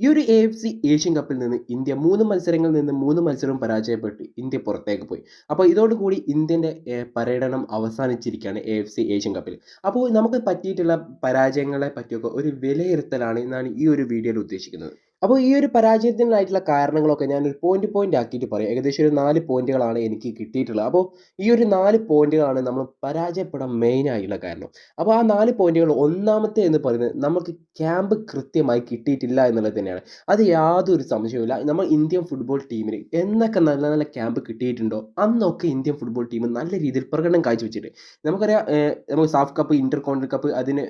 ഈ ഒരു A F C Asian കപ്പിൽ നിന്ന് ഇന്ത്യ മൂന്ന് മത്സരങ്ങളിൽ നിന്ന് മൂന്ന് മത്സരവും പരാജയപ്പെട്ട്. ഇന്ത്യ പുറത്തേക്ക് പോയി. അപ്പോൾ ഇതോടുകൂടി ഇന്ത്യന്റെ പര്യടനം അവസാനിച്ചിരിക്കുകയാണ് എ എഫ് സി ഏഷ്യൻ കപ്പിൽ അപ്പോൾ നമുക്ക് പറ്റിയിട്ടുള്ള പരാജയങ്ങളെ പറ്റിയൊക്കെ ഒരു വിലയിരുത്തലാണ് എന്നാണ് ഈ ഒരു വീഡിയോയിൽ ഉദ്ദേശിക്കുന്നത്. അപ്പോൾ ഈ ഒരു പരാജയത്തിനായിട്ടുള്ള കാരണങ്ങളൊക്കെ ഞാൻ ഒരു പോയിന്റ് പോയിന്റ് ആക്കിയിട്ട് പറയാം. ഏകദേശം ഒരു നാല് പോയിന്റുകളാണ് എനിക്ക് കിട്ടിയിട്ടുള്ളത്. അപ്പോൾ ഈ ഒരു നാല് പോയിന്റുകളാണ് നമ്മൾ പരാജയപ്പെടാൻ മെയിൻ ആയിട്ടുള്ള കാരണം. അപ്പോൾ ആ നാല് പോയിന്റുകൾ ഒന്നാമത്തെ എന്ന് പറയുന്നത് നമുക്ക് ക്യാമ്പ് കൃത്യമായി കിട്ടിയിട്ടില്ല എന്നുള്ളത് തന്നെയാണ്. അത് യാതൊരു സംശയവുമില്ല നമ്മൾ ഇന്ത്യൻ ഫുട്ബോൾ ടീമിന് എന്നൊക്കെ നല്ല നല്ല ക്യാമ്പ് കിട്ടിയിട്ടുണ്ടോ? അന്നൊക്കെ ഇന്ത്യൻ ഫുട്ബോൾ ടീം നല്ല രീതിയിൽ പ്രകടനം കാഴ്ചവെച്ചിട്ട് നമുക്കറിയാം നമുക്ക് SAFF cup intercontinental cup അതിന്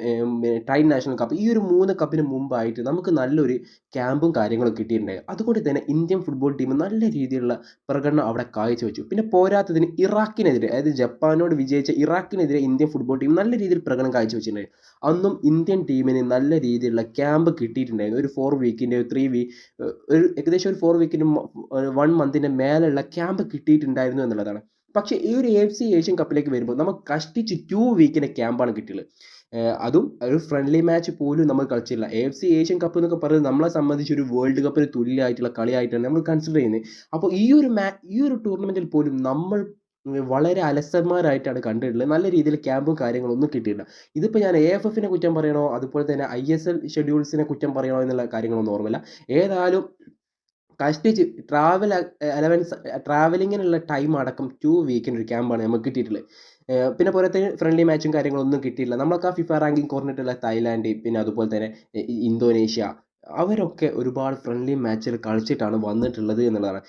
ട്രൈ നാഷണൽ കപ്പ് ഈ ഒരു മൂന്ന് കപ്പിന് മുമ്പായിട്ട് നമുക്ക് നല്ലൊരു ക്യാമ്പ് ക്യാമ്പും കാര്യങ്ങളും കിട്ടിയിട്ടുണ്ട്. അതുകൊണ്ട് തന്നെ ഇന്ത്യൻ ഫുട്ബോൾ ടീം നല്ല രീതിയിലുള്ള പ്രകടനം അവിടെ കാഴ്ചവെച്ചു പിന്നെ പോരാത്തതിന് ഇറാഖിനെതിരെ അതായത് ജപ്പാനോട് വിജയിച്ച ഇറാഖിനെതിരെ ഇന്ത്യൻ ഫുട്ബോൾ ടീം നല്ല രീതിയിൽ പ്രകടനം കാഴ്ചവെച്ചിട്ടുണ്ടായി അന്നും ഇന്ത്യൻ ടീമിന് നല്ല രീതിയിലുള്ള ക്യാമ്പ് കിട്ടിയിട്ടുണ്ടായിരുന്നു. ഒരു ഫോർ വീക്കിന്റെ ത്രീ വീക്ക് ഒരു ഏകദേശം ഒരു ഫോർ വീക്കിന്റെ വൺ മന്തിന്റെ മേലുള്ള ക്യാമ്പ് കിട്ടിയിട്ടുണ്ടായിരുന്നു എന്നുള്ളതാണ്. പക്ഷേ ഈ ഒരു എഫ് സി ഏഷ്യൻ കപ്പിലേക്ക് വരുമ്പോൾ നമുക്ക് കഷ്ടിച്ച് ടു വീക്കിന്റെ ക്യാമ്പാണ് കിട്ടിയത് അതും ഒരു ഫ്രണ്ട്ലി മാച്ച് പോലും നമ്മൾ കളിച്ചില്ല. A F C Asian cup എന്നൊക്കെ പറയുന്നത് നമ്മളെ സംബന്ധിച്ച് ഒരു വേൾഡ് കപ്പിന് തുല്യമായിട്ടുള്ള കളിയായിട്ടാണ് നമ്മൾ കൺസിഡർ ചെയ്യുന്നത്. അപ്പോൾ ഈ ഒരു മാ ഈ ഒരു ടൂർണമെന്റിൽ പോലും നമ്മൾ വളരെ അലസന്മാരായിട്ടാണ് കണ്ടിട്ടുള്ളത്. നല്ല രീതിയിൽ ക്യാമ്പും കാര്യങ്ങളൊന്നും കിട്ടിയിട്ടില്ല. ഇതിപ്പോൾ ഞാൻ എ എഫ് എഫിനെ കുറ്റം പറയണോ? അതുപോലെ തന്നെ ഐ എസ് എൽ ഷെഡ്യൂൾസിനെ കുറ്റം പറയണോ എന്നുള്ള കാര്യങ്ങളൊന്നും ഓർമ്മയില്ല. ഏതായാലും കഷ്ടിച്ച് ട്രാവൽ അലവൻസ് ട്രാവലിങ്ങിനുള്ള ടൈം അടക്കം ടു വീക്കിന്റെ ഒരു ക്യാമ്പാണ് നമുക്ക് കിട്ടിയിട്ടുള്ളത്. പിന്നെ പോലത്തെ ഫ്രണ്ട്ലി മാച്ചും കാര്യങ്ങളൊന്നും കിട്ടിയില്ല. നമ്മൾക്ക് ആ ഫിഫ റാങ്കിങ് കുറഞ്ഞിട്ടുള്ള തായ്ലാൻഡ് പിന്നെ അതുപോലെ തന്നെ ഇന്തോനേഷ്യ അവരൊക്കെ ഒരുപാട് ഫ്രണ്ട്ലി മാച്ചിൽ കളിച്ചിട്ടാണ് വന്നിട്ടുള്ളത് എന്നുള്ളതാണ്.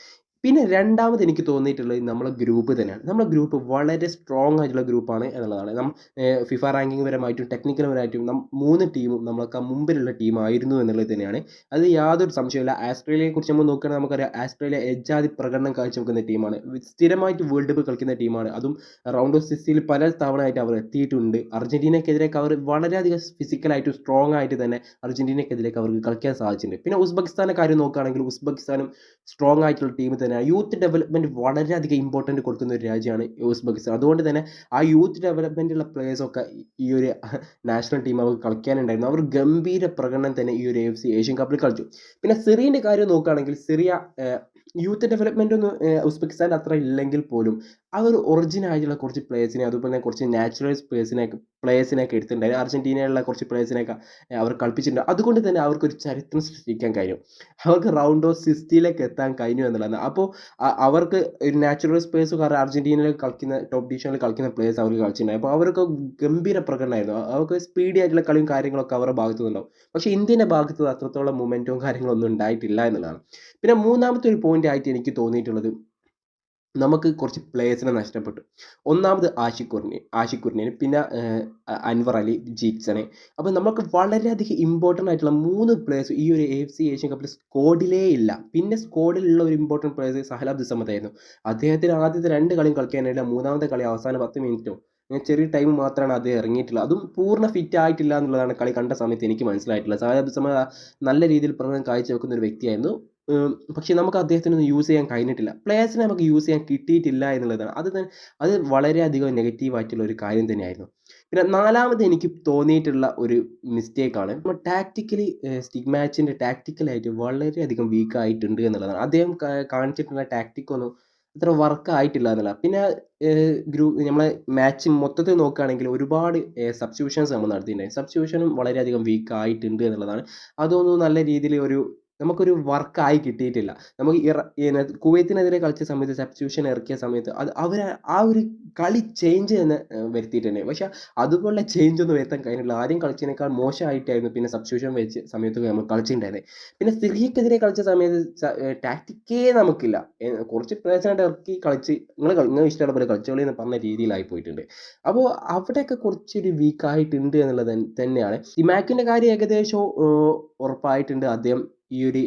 പിന്നെ രണ്ടാമത് എനിക്ക് തോന്നിയിട്ടുള്ളത് നമ്മളെ ഗ്രൂപ്പ് തന്നെയാണ്. നമ്മളെ ഗ്രൂപ്പ് വളരെ സ്ട്രോങ് ആയിട്ടുള്ള ഗ്രൂപ്പാണ് എന്നുള്ളതാണ്. നമ്മൾ ഫിഫ റാങ്കിങ് പരമായിട്ടും ടെക്നിക്കൽ പരമായിട്ടും നം മൂന്ന് ടീമും നമ്മളൊക്കെ മുമ്പിലുള്ള ടീമായിരുന്നു എന്നുള്ളത് തന്നെയാണ്. അത് യാതൊരു സംശയമില്ല ആസ്ട്രേലിയയെ കുറിച്ച് നമ്മൾ നോക്കുകയാണെങ്കിൽ നമുക്കറിയാം ആസ്ട്രേലിയ എജാതി പ്രകടനം കാഴ്ച വെക്കുന്ന ടീമാണ് സ്ഥിരമായിട്ട് വേൾഡ് കപ്പ് കളിക്കുന്ന ടീമാണ് അതും റൗണ്ട് ഓഫ് സിക്സിൽ പല തവണയായിട്ട് അവർ എത്തിയിട്ടുണ്ട്. അർജന്റീനയ്ക്കെതിരേക്ക് അവർ വളരെയധികം ഫിസിക്കലായിട്ടും സ്ട്രോങ് ആയിട്ട് തന്നെ അർജന്റീനയ്ക്കെതിരേക്ക് അവർക്ക് കളിക്കാൻ സാധിച്ചിട്ടുണ്ട്. പിന്നെ ഉസ്ബെക്കിസ്ഥാനെ കാര്യം നോക്കുകയാണെങ്കിൽ ഉസ്ബെക്കിസ്ഥാനും സ്ട്രോങ് ആയിട്ടുള്ള ടീം തന്നെ തന്നെയാണ് യൂത്ത് ഡെവലപ്മെന്റ് വളരെയധികം ഇമ്പോർട്ടന്റ് കൊടുക്കുന്ന ഒരു രാജ്യമാണ് ഉസ്ബെക്കിസ്ഥാൻ അതുകൊണ്ട് തന്നെ ആ യൂത്ത് ഡെവലപ്മെന്റുള്ള പ്ലേയേഴ്സൊക്കെ ഈ ഒരു നാഷണൽ ടീം അവർക്ക് കളിക്കാനുണ്ടായിരുന്നു. അവർ ഗംഭീര പ്രകടനം തന്നെ ഈ ഒരു എഫ് സി ഏഷ്യൻ കപ്പിൽ കളിച്ചു. പിന്നെ സിറിയന്റെ കാര്യം നോക്കുകയാണെങ്കിൽ സിറിയ യൂത്ത് ഡെവലപ്മെന്റ് ഒന്നും ഉസ്ബെക്കിസ്ഥാൻ അത്ര ഇല്ലെങ്കിൽ പോലും അവർ ഒറിജിനൽ ആയിട്ടുള്ള കുറച്ച് പ്ലേയേഴ്സിനെ അതുപോലെ തന്നെ കുറച്ച് നാച്ചുറൽസ് പ്ലേയേഴ്സിനെയൊക്കെ പ്ലേയേഴ്സിനെയൊക്കെ എടുത്തിട്ടുണ്ടായിരുന്നു അർജന്റീനയിലുള്ള കുറച്ച് പ്ലേയേഴ്സിനെയൊക്കെ അവർ കളിപ്പിച്ചിട്ടുണ്ട്. അതുകൊണ്ട് തന്നെ അവർക്ക് ഒരു ചരിത്രം സൃഷ്ടിക്കാൻ കഴിഞ്ഞു. അവർക്ക് റൗണ്ട് ഓഫ് സിക്സ്റ്റിയിലേക്ക് എത്താൻ കഴിഞ്ഞു എന്നുള്ളതാണ്. അപ്പോൾ അവർക്ക് ഒരു നാച്ചുറൽ സ്പേസ് കാരണം അർജന്റീനയിൽ കളിക്കുന്ന ടോപ്പ് ഡിവിഷനിൽ കളിക്കുന്ന പ്ലേയേഴ്സ് അവർക്ക് കളിച്ചിട്ടുണ്ടായി അപ്പോൾ അവർക്ക് ഗംഭീര പ്രകടനമായിരുന്നു. അവർക്ക് സ്പീഡി ആയിട്ടുള്ള കളിയും കാര്യങ്ങളൊക്കെ അവരുടെ ഭാഗത്തു നിന്നുണ്ടാവും. പക്ഷേ ഇന്ത്യന്റെ ഭാഗത്ത് അത്രത്തോളം മൊമെന്റും കാര്യങ്ങളൊന്നും ഉണ്ടായിട്ടില്ല എന്നുള്ളതാണ്. പിന്നെ മൂന്നാമത്തെ ഒരു പോയിന്റ് ആയിട്ട് എനിക്ക് തോന്നിയിട്ടുള്ളത് നമുക്ക് കുറച്ച് പ്ലേയേഴ്സിനെ നഷ്ടപ്പെട്ടു. ഒന്നാമത് ആഷിഖ് കുർണി ആഷിഖ് കുർണിയൻ പിന്നെ അൻവർ അലി ജീക്സനെ അപ്പോൾ നമുക്ക് വളരെയധികം ഇമ്പോർട്ടന്റ് ആയിട്ടുള്ള മൂന്ന് പ്ലേയേഴ്സ് ഈ ഒരു എഫ് സി ഏഷ്യൻ കപ്പിൽ സ്കോഡിലേ ഇല്ല. പിന്നെ സ്കോഡിലുള്ള ഒരു ഇമ്പോർട്ടന്റ് പ്ലേയേഴ്സ് സഹലാബ് ദിസമതായിരുന്നു അദ്ദേഹത്തിന് ആദ്യത്തെ രണ്ട് കളിയും കളിക്കാനില്ല മൂന്നാമത്തെ കളി അവസാന പത്ത് മിനിറ്റോ ചെറിയ ടൈം മാത്രമാണ് അദ്ദേഹം ഇറങ്ങിയിട്ടുള്ളത്. അതും പൂർണ ഫിറ്റ് ആയിട്ടില്ല എന്നുള്ളതാണ് കളി കണ്ട സമയത്ത് എനിക്ക് മനസ്സിലായിട്ടുള്ളത്. സഹലാബ് സമ നല്ല രീതിയിൽ പ്രകടനം കാഴ്ചവെക്കുന്ന ഒരു വ്യക്തിയായിരുന്നു. പക്ഷേ നമുക്ക് അദ്ദേഹത്തിനൊന്നും യൂസ് ചെയ്യാൻ കഴിഞ്ഞിട്ടില്ല. പ്ലേയേഴ്സിനെ നമുക്ക് യൂസ് ചെയ്യാൻ കിട്ടിയിട്ടില്ല എന്നുള്ളതാണ്. അത് അത് വളരെയധികം നെഗറ്റീവ് ആയിട്ടുള്ള ഒരു കാര്യം തന്നെയായിരുന്നു. പിന്നെ നാലാമത് എനിക്ക് തോന്നിയിട്ടുള്ള ഒരു മിസ്റ്റേക്കാണ് നമ്മൾ ടാക്റ്റിക്കലി സ്റ്റിക് മാച്ചിന്റെ ടാക്റ്റിക്കലായിട്ട് വളരെയധികം വീക്ക് ആയിട്ടുണ്ട് എന്നുള്ളതാണ്. അദ്ദേഹം കാണിച്ചിട്ടുള്ള ടാക്റ്റിക്കൊന്നും അത്ര വർക്ക് ആയിട്ടില്ല എന്നുള്ള പിന്നെ ഗ്രൂപ്പ് നമ്മളെ മാച്ച് മൊത്തത്തിൽ നോക്കുകയാണെങ്കിൽ ഒരുപാട് സബ്സ്റ്റിറ്റ്യൂഷൻസ് നമ്മൾ നടത്തിയിട്ടുണ്ടായി സബ്സ്റ്റിറ്റ്യൂഷനും വളരെയധികം വീക്ക് ആയിട്ടുണ്ട് എന്നുള്ളതാണ്. അതൊന്നും നല്ല രീതിയിൽ ഒരു നമുക്കൊരു വർക്കായി കിട്ടിയിട്ടില്ല. നമുക്ക് ഇറ കുവൈത്തിനെതിരെ കളിച്ച സമയത്ത് സബ്സ്റ്റിറ്റ്യൂഷൻ ഇറക്കിയ സമയത്ത് അത് അവർ ആ ഒരു കളി ചേഞ്ച് തന്നെ വരുത്തിയിട്ടുണ്ട്. പക്ഷേ അതുപോലെ ചേഞ്ച് ഒന്നും വരുത്താൻ കഴിഞ്ഞില്ല ആദ്യം കളിച്ചതിനേക്കാൾ മോശമായിട്ടായിരുന്നു പിന്നെ സബ്സ്റ്റിറ്റ്യൂഷൻ വെച്ച് സമയത്ത് നമ്മൾ കളിച്ചിട്ടുണ്ടായിരുന്നത് പിന്നെ സിറിയക്കെതിരെ കളിച്ച സമയത്ത് ടാക്റ്റിക്കേ നമുക്കില്ല. കുറച്ച് പ്ലേയേഴ്സിനായിട്ട് ഇറക്കി കളിച്ച് നിങ്ങൾ നിങ്ങൾ ഇഷ്ടമുള്ള പോലെ കളിച്ചോളി എന്ന് പറഞ്ഞ രീതിയിലായി പോയിട്ടുണ്ട്. അപ്പോൾ അവിടെയൊക്കെ കുറച്ചൊരു വീക്കായിട്ടുണ്ട് എന്നുള്ളത് തന്നെയാണ്. ഈ മാക്കിന്റെ കാര്യം ഏകദേശം ഉറപ്പായിട്ടുണ്ട്. അദ്ദേഹം ഈ ഒരു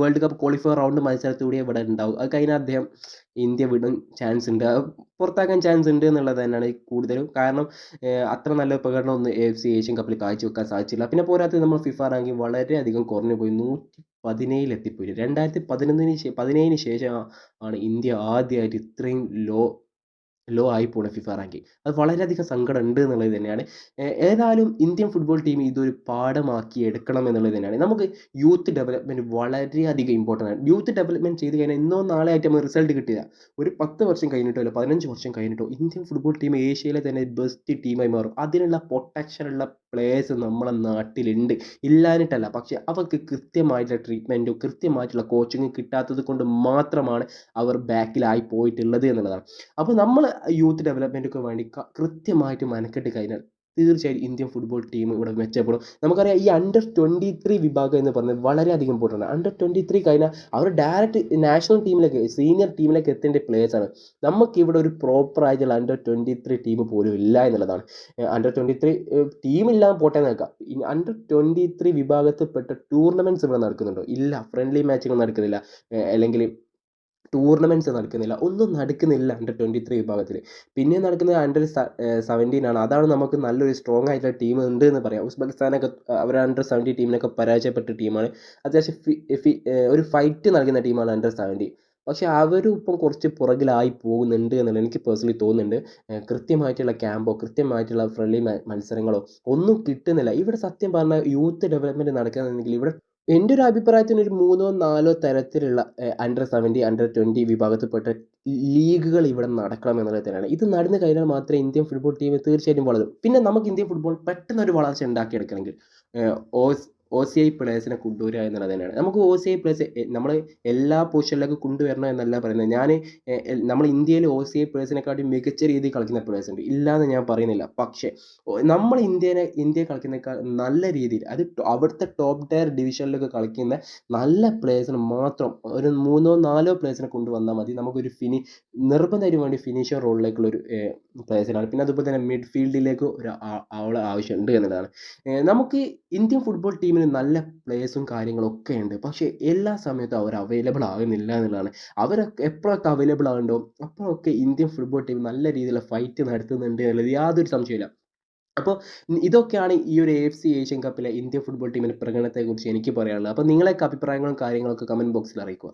വേൾഡ് കപ്പ് ക്വാളിഫയർ റൗണ്ട് മത്സരത്തിലൂടെ ഇവിടെ ഉണ്ടാവും. അത് കഴിഞ്ഞാൽ അദ്ദേഹം ഇന്ത്യ വിടും. ചാൻസ് ഉണ്ട്. പുറത്താക്കാൻ ചാൻസ് ഉണ്ട് എന്നുള്ളത് തന്നെയാണ് കൂടുതലും. കാരണം അത്ര നല്ല പ്രകടനം ഒന്നും എഫ് സി ഏഷ്യൻ കപ്പിൽ കാഴ്ചവെക്കാൻ സാധിച്ചില്ല. പിന്നെ പോരാത്തത് നമ്മൾ ഫിഫ റാങ്കിങ് വളരെയധികം കുറഞ്ഞു പോയി. നൂറ്റി പതിനേഴിൽ എത്തിപ്പോയി. രണ്ടായിരത്തി പതിനൊന്നിന് പതിനേഴിന് ശേഷം ആണ് ഇന്ത്യ ആദ്യമായിട്ട് ഇത്രയും ലോ ലോ ആയി പോണ ഫിഫ റാങ്കിങ് അത് വളരെയധികം സങ്കടം ഉണ്ട് എന്നുള്ളത് തന്നെയാണ്. ഏതായാലും ഇന്ത്യൻ ഫുട്ബോൾ ടീം ഇതൊരു പാഠമാക്കി എടുക്കണം എന്നുള്ളത് തന്നെയാണ്. നമുക്ക് യൂത്ത് ഡെവലപ്മെന്റ് വളരെയധികം ഇമ്പോർട്ടന്റ് ആണ്. യൂത്ത് ഡെവലപ്മെന്റ് ചെയ്ത് കഴിഞ്ഞാൽ ഇന്നോ നാളെ ആയിട്ട് നമുക്ക് റിസൾട്ട് കിട്ടില്ല. ഒരു പത്ത് വർഷം കഴിഞ്ഞിട്ടോ അല്ല പതിനഞ്ച് വർഷം കഴിഞ്ഞിട്ടോ ഇന്ത്യൻ ഫുട്ബോൾ ടീം ഏഷ്യയിലെ തന്നെ ബെസ്റ്റ് ടീമായി മാറും. അതിനുള്ള പൊട്ടൻഷ്യലുള്ള പ്ലേയേഴ്സ് നമ്മളെ നാട്ടിലുണ്ട്. ഇല്ലാഞ്ഞിട്ടല്ല. പക്ഷെ അവർക്ക് കൃത്യമായിട്ടുള്ള ട്രീറ്റ്മെന്റോ കൃത്യമായിട്ടുള്ള കോച്ചിങ് കിട്ടാത്തത് കൊണ്ട് മാത്രമാണ് അവർ ബാക്കിലായി പോയിട്ടുള്ളത് എന്നുള്ളതാണ്. അപ്പോൾ നമ്മൾ യൂത്ത് ഡെവലപ്മെന്റൊക്കെ വേണ്ടി കൃത്യമായിട്ട് മെനക്കെട്ട് കഴിഞ്ഞാൽ തീർച്ചയായും ഇന്ത്യൻ ഫുട്ബോൾ ടീം ഇവിടെ മെച്ചപ്പെടും. നമുക്കറിയാം ഈ അണ്ടർ ട്വന്റി ത്രീ വിഭാഗം എന്ന് പറയുന്നത് വളരെയധികം ഇമ്പോർട്ടന്റ് ആണ്. അണ്ടർ ട്വന്റി ത്രീ കഴിഞ്ഞാൽ അവർ ഡയറക്റ്റ് നാഷണൽ ടീമിലേക്ക് സീനിയർ ടീമിലേക്ക് എത്തേണ്ട ആണ്. നമുക്ക് ഇവിടെ ഒരു പ്രോപ്പർ ആയിട്ടുള്ള അണ്ടർ ട്വന്റി ത്രീ ടീം പോലും ഇല്ല എന്നുള്ളതാണ്. അണ്ടർ ട്വന്റി ത്രീ ടീമില്ലാതെ പോട്ടെ നോക്കാം അണ്ടർ ട്വന്റി ത്രീ വിഭാഗത്തിൽപ്പെട്ട ടൂർണമെന്റ്സ് ഇവിടെ നടക്കുന്നുണ്ടോ? ഇല്ല. ഫ്രണ്ട്ലി മാച്ചുകൾ നടക്കുന്നില്ല. അല്ലെങ്കിൽ ടൂർണമെന്റ്സ് നടക്കുന്നില്ല. ഒന്നും നടക്കുന്നില്ല അണ്ടർ ട്വന്റി ത്രീ വിഭാഗത്തിൽ പിന്നെ നടക്കുന്നത് അണ്ടർ സെവന്റീൻ ആണ്. അതാണ് നമുക്ക് നല്ലൊരു സ്ട്രോങ് ആയിട്ടുള്ള ടീം ഉണ്ട് എന്ന് പറയാം ഉസ്ബെക്കിസ്ഥാനൊക്കെ അവർ അണ്ടർ സെവന്റീൻ ടീമിനൊക്കെ പരാജയപ്പെട്ട ടീമാണ് അത്യാവശ്യം ഒരു ഫൈറ്റ് നൽകുന്ന ടീമാണ് അണ്ടർ സെവന്റി പക്ഷേ അവരും ഇപ്പം കുറച്ച് പുറകിലായി പോകുന്നുണ്ട് എന്നുള്ളത് എനിക്ക് പേഴ്സണലി തോന്നുന്നുണ്ട്. കൃത്യമായിട്ടുള്ള ക്യാമ്പോ കൃത്യമായിട്ടുള്ള ഫ്രണ്ട്ലി മത്സരങ്ങളോ ഒന്നും കിട്ടുന്നില്ല. ഇവിടെ സത്യം പറഞ്ഞാൽ യൂത്ത് ഡെവലപ്മെന്റ് നടക്കുകയാണെന്നുണ്ടെങ്കിൽ ഇവിടെ എന്റെ ഒരു അഭിപ്രായത്തിന് ഒരു മൂന്നോ നാലോ തരത്തിലുള്ള അണ്ടർ സെവന്റി അണ്ടർ ട്വന്റി വിഭാഗത്തിൽപ്പെട്ട ലീഗുകൾ ഇവിടെ നടക്കണം എന്നുള്ളത് തന്നെയാണ്. ഇത് നടന്നു കഴിഞ്ഞാൽ മാത്രമേ ഇന്ത്യൻ ഫുട്ബോൾ ടീം തീർച്ചയായിട്ടും വളരും. പിന്നെ നമുക്ക് ഇന്ത്യൻ ഫുട്ബോൾ പെട്ടെന്ന് ഒരു വളർച്ച ഉണ്ടാക്കിയെടുക്കണമെങ്കിൽ ഓസ് ഒ സി ഐ പ്ലേയേഴ്സിനെ കൊണ്ടുവരിക എന്നുള്ളത് തന്നെയാണ്. നമുക്ക് ഒ സി ഐ പ്ലേയേഴ്സ് നമ്മൾ എല്ലാ പൊസിഷനിലേക്ക് കൊണ്ടുവരണം എന്നല്ല പറയുന്നത്. ഞാൻ നമ്മൾ ഇന്ത്യയിൽ ഒ സി ഐ പ്ലേയേഴ്സിനെക്കാട്ടി മികച്ച രീതിയിൽ കളിക്കുന്ന പ്ലേയേഴ്സ് ഉണ്ട്. ഇല്ലയെന്ന് ഞാൻ പറയുന്നില്ല. പക്ഷേ നമ്മൾ ഇന്ത്യനെ ഇന്ത്യ കളിക്കുന്നേക്കാൾ നല്ല രീതിയിൽ അത് ടോ- അവിടുത്തെ ടോപ്പ് ടയർ ഡിവിഷനിലൊക്കെ കളിക്കുന്ന നല്ല പ്ലേയേഴ്സിന് മാത്രം ഒരു മൂന്നോ നാലോ പ്ലേയേഴ്സിനെ കൊണ്ടുവന്നാൽ മതി. നമുക്കൊരു ഫിനി നിർബന്ധമായിട്ടും വേണ്ടി ഫിനിഷർ റോളിലേക്കുള്ള ഒരു പ്ലേയേഴ്സിനാണ് പിന്നെ അതുപോലെ തന്നെ മിഡ്ഫീൽഡിലേക്ക് ഒരു ആവശ്യമുണ്ട് എന്നുള്ളതാണ്. നമുക്ക് ഇന്ത്യൻ ഫുട്ബോൾ ടീമിന് നല്ല പ്ലേയേഴ്സും കാര്യങ്ങളും ഒക്കെ ഉണ്ട്. പക്ഷേ എല്ലാ സമയത്തും അവർ അവൈലബിൾ ആകുന്നില്ല എന്നുള്ളതാണ്. അവരൊക്കെ എപ്പോഴൊക്കെ അവൈലബിൾ ആകുന്നുണ്ടോ അപ്പോഴൊക്കെ ഇന്ത്യൻ ഫുട്ബോൾ ടീം നല്ല രീതിയിൽ ഫൈറ്റ് നടത്തുന്നുണ്ട് എന്നുള്ളത് യാതൊരു സംശയമില്ല അപ്പോൾ ഇതൊക്കെയാണ് ഈ ഒരു എ എഫ് സി ഏഷ്യൻ കപ്പിലെ ഇന്ത്യൻ ഫുട്ബോൾ ടീമിന്റെ പ്രകടനത്തെക്കുറിച്ച് എനിക്ക് പറയാനുള്ളത്. അപ്പോൾ നിങ്ങളൊക്കെ അഭിപ്രായങ്ങളും കാര്യങ്ങളൊക്കെ കമന്റ് ബോക്സിൽ അറിയിക്കുക.